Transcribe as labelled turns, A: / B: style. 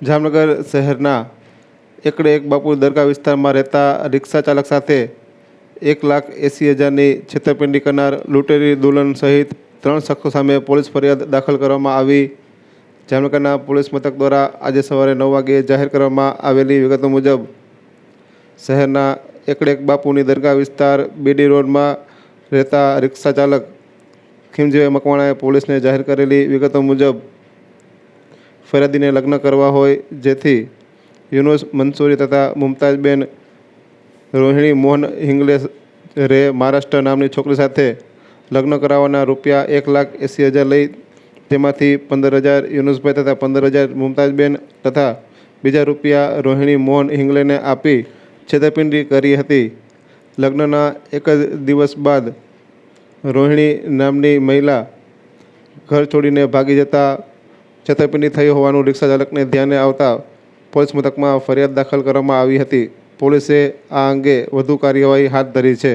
A: જામનગર શહેરના એકડે એક બાપુ દરગાહ વિસ્તારમાં રહેતા રિક્ષા ચાલક સાથે એક લાખ એંસી હજારની છેતરપિંડી કરનાર લૂંટેરી દુલ્હન સહિત ત્રણ શખ્સો સામે પોલીસ ફરિયાદ દાખલ કરવામાં આવી. જામનગરના પોલીસ મથક દ્વારા આજે સવારે નવ વાગ્યે જાહેર કરવામાં આવેલી વિગતો મુજબ શહેરના એકડે એક બાપુની દરગાહ વિસ્તાર બીડી રોડમાં રહેતા રિક્ષા ચાલક ખીમજીભાઈ મકવાણાએ પોલીસને જાહેર કરેલી વિગતો મુજબ ફરિયાદીને લગ્ન કરવા હોય, જેથી યુનુસ મંસૂરી તથા મુમતાજબેન રોહિણી મોહન હિંગલે રે મહારાષ્ટ્ર નામની છોકરી સાથે લગ્ન કરાવવાના રૂપિયા એક લાખ એંસી હજાર લઈ તેમાંથી પંદર હજાર યુનુસભાઈ તથા પંદર હજાર મુમતાજબેન તથા બીજા રૂપિયા રોહિણી મોહન હિંગલેને આપી છેતરપિંડી કરી હતી. લગ્નના એક જ દિવસ બાદ રોહિણી નામની મહિલા ઘર છોડીને ભાગી જતા છેતરપિંડી થઈ હોવાનું રિક્ષા ચાલકને ધ્યાને આવતા પોલીસ મથકમાં ફરિયાદ દાખલ કરવામાં આવી હતી. પોલીસે આ અંગે વધુ કાર્યવાહી હાથ ધરી છે.